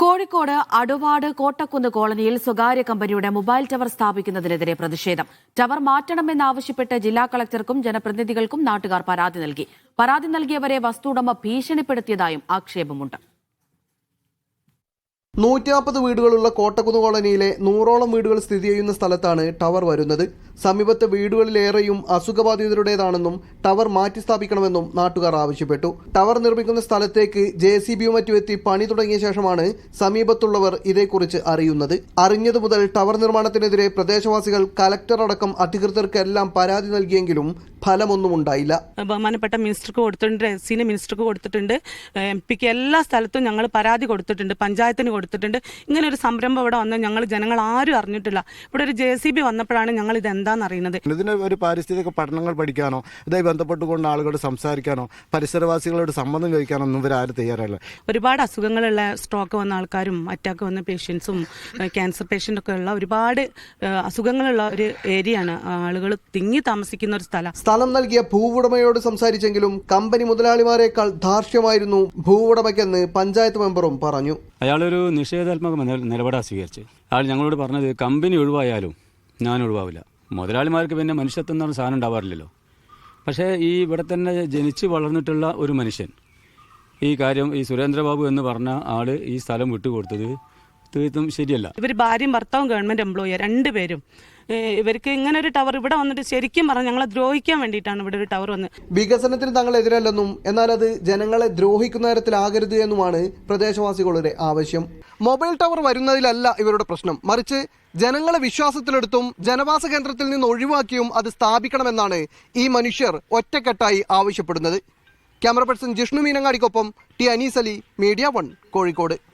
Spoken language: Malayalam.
കോഴിക്കോട് അടുവാട് കോട്ടക്കുന്ന് കോളനിയിൽ സ്വകാര്യ കമ്പനിയുടെ മൊബൈൽ ടവർ സ്ഥാപിക്കുന്നതിനെതിരെ പ്രതിഷേധം. ടവർ മാറ്റണമെന്നാവശ്യപ്പെട്ട് ജില്ലാ കളക്ടർക്കും ജനപ്രതിനിധികൾക്കും നാട്ടുകാർ പരാതി നൽകി. പരാതി നൽകിയവരെ വസ്തുടമ ഭീഷണിപ്പെടുത്തിയതായും ആക്ഷേപമുണ്ട്. നൂറ്റി നാൽപ്പത് വീടുകളുള്ള കോട്ടക്കുന്ന് കോളനിയിലെ നൂറോളം വീടുകൾ സ്ഥിതി ചെയ്യുന്ന സ്ഥലത്താണ് ടവർ വരുന്നത്. സമീപത്തെ വീടുകളിലേറെയും അസുഖബാധിതരുടേതാണെന്നും ടവർ മാറ്റി സ്ഥാപിക്കണമെന്നും നാട്ടുകാർ ആവശ്യപ്പെട്ടു. ടവർ നിർമ്മിക്കുന്ന സ്ഥലത്തേക്ക് ജെ സി ബിയും മറ്റും എത്തി പണി തുടങ്ങിയ ശേഷമാണ് സമീപത്തുള്ളവർ ഇതേക്കുറിച്ച് അറിയുന്നത്. അറിഞ്ഞതു മുതൽ ടവർ നിർമ്മാണത്തിനെതിരെ പ്രദേശവാസികൾ കലക്ടർ അടക്കം അധികൃതർക്കെല്ലാം പരാതി നൽകിയെങ്കിലും ഫലമൊന്നും ഉണ്ടായില്ല. ബഹുമാനപ്പെട്ട മിനിസ്റ്റർക്ക് കൊടുത്തിട്ടുണ്ട് സീനിയർ മിനിസ്റ്റർക്ക് കൊടുത്തിട്ടുണ്ട് എം പിക്ക് എല്ലാ സ്ഥലത്തും ഞങ്ങൾ പരാതി കൊടുത്തിട്ടുണ്ട് പഞ്ചായത്തിന് കൊടുത്തിട്ടുണ്ട്. ഇങ്ങനെ ഒരു സംരംഭം ഇവിടെ വന്ന് ഞങ്ങൾ ജനങ്ങൾ ആരും അറിഞ്ഞിട്ടില്ല. ഇവിടെ ഒരു ജെ സി ബി വന്നപ്പോഴാണ് ഞങ്ങൾ ഇത് എന്താണെന്ന് അറിയുന്നത് ഇതിന് ഒരു പാരിസ്ഥിതിക പഠനങ്ങൾ പഠിക്കാനോ ഇതായി ബന്ധപ്പെട്ടുകൊണ്ട് ആളുകളോട് സംസാരിക്കാനോ പരിസരവാസികളോട് സംബന്ധം ചോദിക്കാനോ ഒന്നും ഇവരാരും തയ്യാറല്ല. ഒരുപാട് അസുഖങ്ങളുള്ള സ്ട്രോക്ക് വന്ന ആൾക്കാരും അറ്റാക്ക് വന്ന പേഷ്യൻസും ക്യാൻസർ പേഷ്യന്റ് ഒക്കെ ഉള്ള ഒരുപാട് അസുഖങ്ങളുള്ള ഒരു ഏരിയയാണ് ആളുകൾ തിങ്ങി താമസിക്കുന്ന ഒരു സ്ഥലം. സ്ഥലം നൽകിയ ഭൂവുടമയോട് സംസാരിച്ചെങ്കിലും കമ്പനി മുതലാളിമാരെക്കാൾ ധാർഷ്ട്യമായിരുന്നു ഭൂവുടമയ്ക്കെന്ന് പഞ്ചായത്ത് മെമ്പറും പറഞ്ഞു. അയാളൊരു നിഷേധാത്മക നില- നിലപാടാണ് സ്വീകരിച്ച് അയാൾ ഞങ്ങളോട് പറഞ്ഞത് കമ്പനി ഒഴിവായാലും ഞാൻ ഒഴിവാവില്ല. മുതലാളിമാർക്ക് പിന്നെ മനുഷ്യത്വം എന്ന് പറഞ്ഞ സാധനം ഉണ്ടാവാറില്ലല്ലോ. പക്ഷേ ഈ ഇവിടെ തന്നെ ജനിച്ച് വളർന്നിട്ടുള്ള ഒരു മനുഷ്യൻ ഈ കാര്യം ഈ സുരേന്ദ്രബാബു എന്ന് പറഞ്ഞ ആൾ ഈ സ്ഥലം വിട്ടുകൊടുത്തത് തീർത്തും ശരിയല്ല. ഇവർ ഭാര്യയും ഭർത്താവും ഗവൺമെന്റ് എംപ്ലോയി രണ്ടുപേരും. ഇവർക്ക് ഇങ്ങനെ ഒരു ടവർ ഇവിടെ വന്നിട്ട് ശരിക്കും പറഞ്ഞാൽ ഞങ്ങളെ ദ്രോഹിക്കാൻ വേണ്ടിയിട്ടാണ് ഇവിടെ ഒരു ടവർ വന്നത്. വികസനത്തിന് തങ്ങൾ എതിരല്ലെന്നും എന്നാൽ അത് ജനങ്ങളെ ദ്രോഹിക്കുന്ന തരത്തിലാകരുത് എന്നുമാണ് പ്രദേശവാസികളുടെ ആവശ്യം. മൊബൈൽ ടവർ വരുന്നതിലല്ല ഇവരുടെ പ്രശ്നം. മറിച്ച് ജനങ്ങളെ വിശ്വാസത്തിലെടുത്തും ജനവാസ കേന്ദ്രത്തിൽ നിന്ന് ഒഴിവാക്കിയും അത് സ്ഥാപിക്കണമെന്നാണ് ഈ മനുഷ്യർ ഒറ്റക്കെട്ടായി ആവശ്യപ്പെടുന്നത്. Camera person Jishnu മീനങ്ങാടിക്കൊപ്പം T Anees Ali media one Kozhikode.